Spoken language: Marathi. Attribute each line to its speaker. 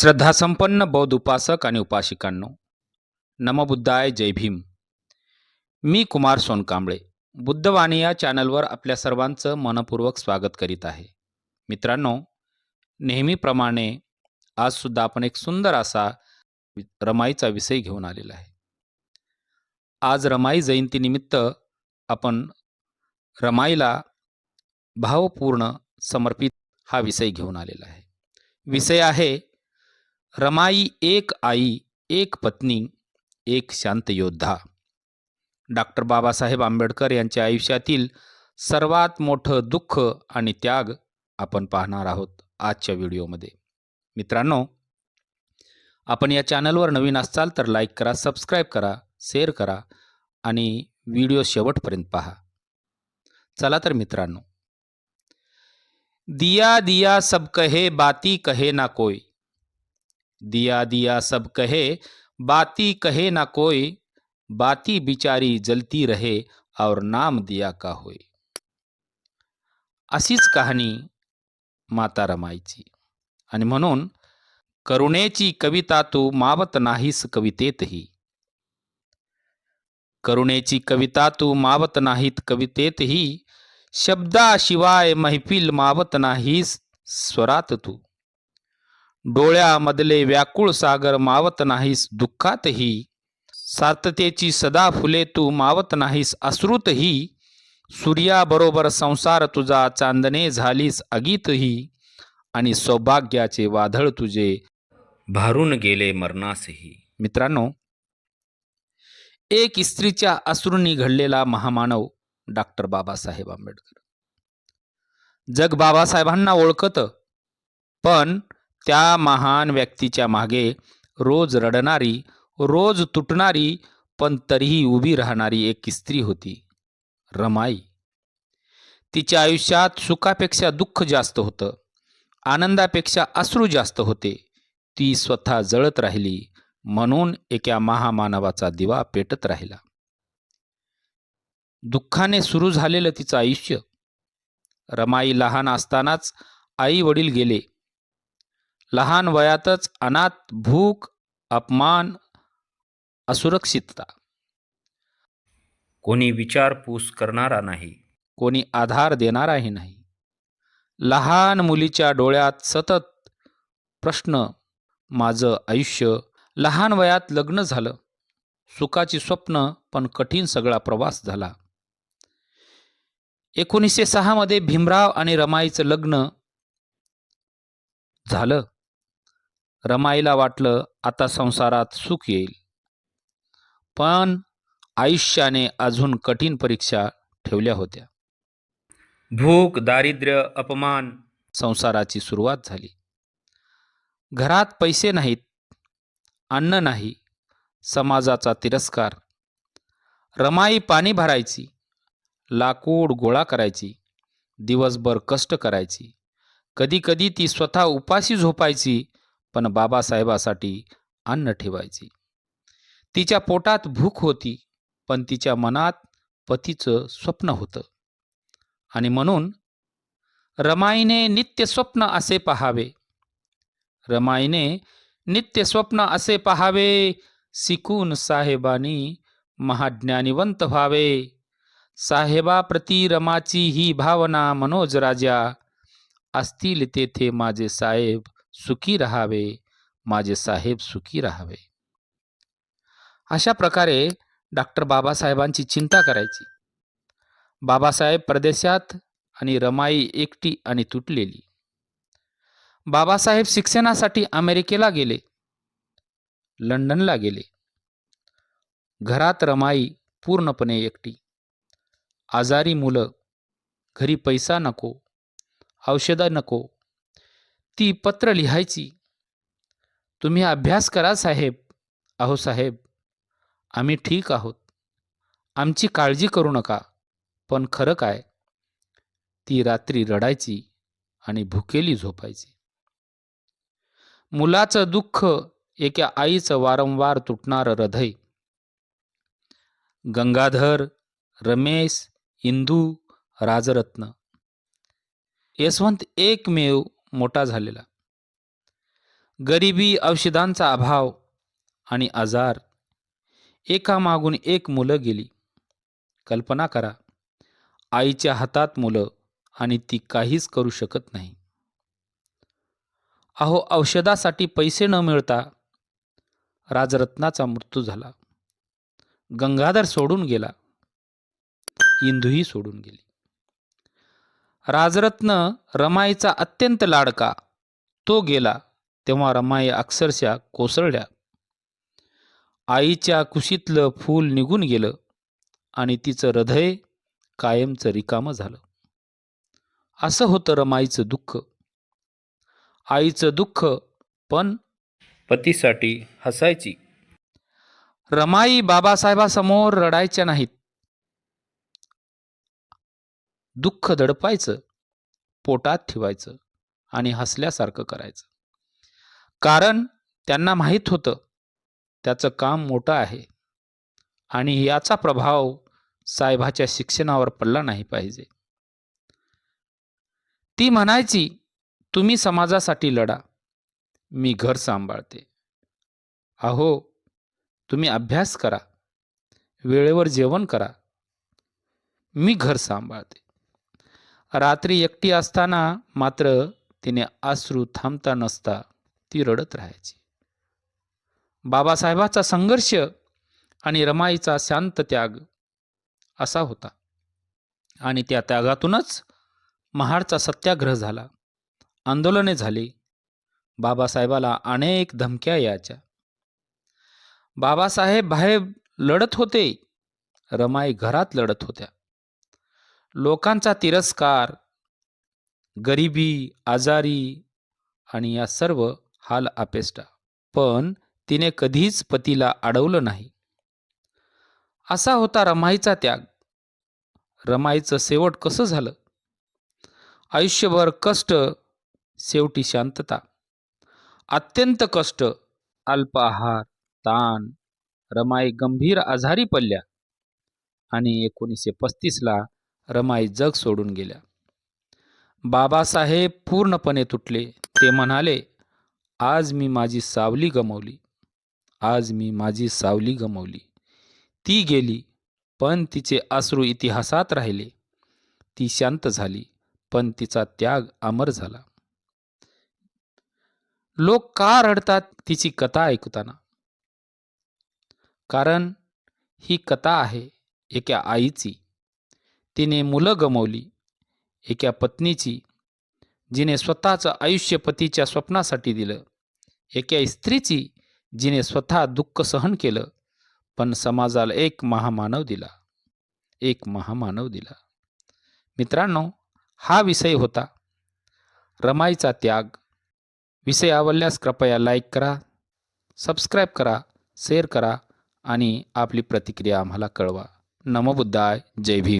Speaker 1: श्रद्धासंपन्न बौद्ध उपासक आणि उपासिकांनो नमबुद्धाय जय भीम. मी कुमार सोनकांबळे बुद्धवाणी या चॅनलवर आपल्या सर्वांचं मनपूर्वक स्वागत करीत आहे. मित्रांनो नेहमीप्रमाणे आजसुद्धा आपण एक सुंदर असा रमाईचा विषय घेऊन आलेला आहे. आज रमाई जयंतीनिमित्त आपण रमाईला भावपूर्ण समर्पित हा विषय घेऊन आलेला आहे. विषय आहे रमाई एक आई एक पत्नी एक शांत योद्धा. डॉक्टर बाबासाहेब आंबेडकर यांच्या आयुष्यातील सर्वात मोठं दुःख आणि त्याग आपण पाहणार आहोत आजच्या व्हिडिओमध्ये. मित्रांनो आपण या चॅनलवर नवीन असाल तर लाईक करा सबस्क्राईब करा शेअर करा आणि व्हिडिओ शेवटपर्यंत पहा. चला तर मित्रांनो. दिया दिया सब कहे बाती कहे ना कोई. दिया दिया सब कहे बाती कहे ना कोई बाती बिचारी जलती रहे और नाम दिया का होय अशीच कहाणी माता रमाईची। आणि म्हणून करुणेची कविता तू मावत नाहीस कवितेतही करुणेची कविता तू मावत नाहीत कवितेतही शब्दाशिवाय महफिल मावत नाहीस स्वरात तू। डोळ्यामधले व्याकुळ सागर मावत नाहीस दुःखातही. साततेची सदा फुले तू मावत नाहीस अश्रुतही. सूर्याबरोबर संसार तुझा चांदणे झालीस अगीतही. आणि सौभाग्याचे वादळ तुझे भारून गेले मरणासही. मित्रांनो एक स्त्रीच्या अश्रूंनी घडलेला महामानव डॉक्टर बाबासाहेब आंबेडकर. जग बाबासाहेबांना ओळखतं पण त्या महान व्यक्तीच्या मागे रोज रडणारी रोज तुटणारी पण तरीही उभी राहणारी एक स्त्री होती रमाई. तिच्या आयुष्यात सुखापेक्षा दुःख जास्त होतं आनंदापेक्षा अश्रू जास्त होते. ती स्वतः जळत राहिली म्हणून एका महामानवाचा दिवा पेटत राहिला. दुःखाने सुरू झालेलं तिचं आयुष्य. रमाई लहान असतानाच आई वडील गेले लहान वयातच अनाथ भूक अपमान असुरक्षितता. कोणी विचारपूस करणारा नाही. कोणी आधार देणाराही नाही. लहान मुलीच्या डोळ्यात सतत प्रश्न माझं आयुष्य लहान वयात लग्न झालं. सुखाची स्वप्न पण कठीण सगळा प्रवास झाला. एकोणीसशे सहामध्ये भीमराव आणि रमाईचं लग्न झालं. रमाईला वाटलं आता संसारात सुख येईल. पण आयुष्याने अजून कठीण परीक्षा ठेवल्या होत्या. भूक दारिद्र्य अपमान. संसाराची सुरुवात झाली. घरात पैसे नाहीत अन्न नाही समाजाचा तिरस्कार. रमाई पाणी भरायची लाकूड गोळा करायची दिवसभर कष्ट करायची. कधीकधी ती स्वतः उपाशी झोपायची पण बाबासाहेबासाठी अन्न ठेवायची. तिच्या पोटात भूक होती पण तिच्या मनात पतीचं स्वप्न होतं. आणि म्हणून रमाईने नित्य स्वप्न असे पहावे. रमाईने नित्य स्वप्न असे पहावे शिकून साहेबानी महाज्ञानिवंत व्हावे. साहेबाप्रती रमाची ही भावना मनोज राजा असतील तेथे माझे साहेब सुखी राहावे माझे साहेब सुखी राहावे. अशा प्रकारे डॉक्टर बाबासाहेबांची चिंता करायची. बाबासाहेब प्रदेशात आणि रमाई एकटी आणि तुटलेली. बाबासाहेब शिक्षणासाठी अमेरिकेला गेले. लंडनला गेले. घरात रमाई पूर्णपणे एकटी. आजारी मुलं घरी पैसा नको औषधं नको ती पत्र लिहायची. तुम्ही अभ्यास करा साहेब. अहो साहेब आम्ही ठीक आहोत. आमची काळजी करू नका पण खरं काय? ती रात्री रडायची आणि भुकेली झोपायची. मुलाचं दुःख एका आईचं वारंवार तुटणारं हृदय. गंगाधर रमेश इंदू राजरत्न. यशवंत एकमेव मोठा झालेला. गरिबी औषधांचा अभाव आणि आजार. एकामागून एक मुलं गेली. कल्पना करा आईच्या हातात मुलं आणि ती काहीच करू शकत नाही. अहो औषधासाठी पैसे न मिळता राजरत्नाचा मृत्यू झाला. गंगाधर सोडून गेला. इंदूही सोडून गेली. राजरत्न रमाईचा अत्यंत लाडका. तो गेला तेव्हा रमाई अक्षरशः कोसळल्या. आईच्या कुशीतलं फूल निघून गेलं आणि तिचं हृदय कायमचं रिकामं झालं. असं होतं रमाईचं दुःख. आईचं दुःख पण पतीसाठी हसायची. रमाई बाबासाहेबासमोर रडायच्या नाहीत. दुःख दडपायचं पोटात ठेवायचं आणि हसल्यासारखं करायचं. कारण त्यांना माहीत होतं त्याचं काम मोठं आहे आणि याचा प्रभाव साहेबाच्या शिक्षणावर पडला नाही पाहिजे. ती म्हणायची तुम्ही समाजासाठी लढा मी घर सांभाळते. अहो तुम्ही अभ्यास करा वेळेवर जेवण करा मी घर सांभाळते. रात्री एकटी असताना मात्र तिने आश्रू थांबता नसता ती रडत राहायची. बाबासाहेबाचा संघर्ष आणि रमाईचा शांत त्याग असा होता. आणि त्या त्यागातूनच महाडचा सत्याग्रह झाला. आंदोलने झाली. बाबासाहेबाला अनेक धमक्या यायच्या. बाबासाहेब बाहेर लढत होते. रमाई घरात लढत होत्या. लोकांचा तिरस्कार गरिबी आजारी आणि या सर्व हाल अपेष्टा. पण तिने कधीच पतीला अडवलं नाही. असा होता रमाईचा त्याग. रमाईचं शेवट कसं झालं? आयुष्यभर कष्ट शेवटी शांतता. अत्यंत कष्ट अल्पाहार ताण रमाई गंभीर आजारी पडल्या. आणि एकोणीसशे पस्तीसला रमाई जग सोडून गेल्या. बाबासाहेब पूर्णपणे तुटले. ते म्हणाले आज मी माझी सावली गमवली. आज मी माझी सावली गमवली. ती गेली पण तिचे अश्रू इतिहासात राहिले. ती शांत झाली पण तिचा त्याग अमर झाला. लोक का रडतात तिची कथा ऐकताना? कारण ही कथा आहे एका आईची. तिने मुलं गमवली. एका पत्नीची जिने स्वतःचं आयुष्य पतीच्या स्वप्नासाठी दिलं. एका स्त्रीची जिने स्वतः दुःख सहन केलं पण समाजाला एक महामानव दिला. एक महामानव दिला. मित्रांनो हा विषय होता. रमाईचा त्याग. विषय आवडल्यास कृपया लाईक करा सबस्क्राईब करा शेअर करा आणि आपली प्रतिक्रिया आम्हाला कळवा. नमबुद्धाय जय भीम.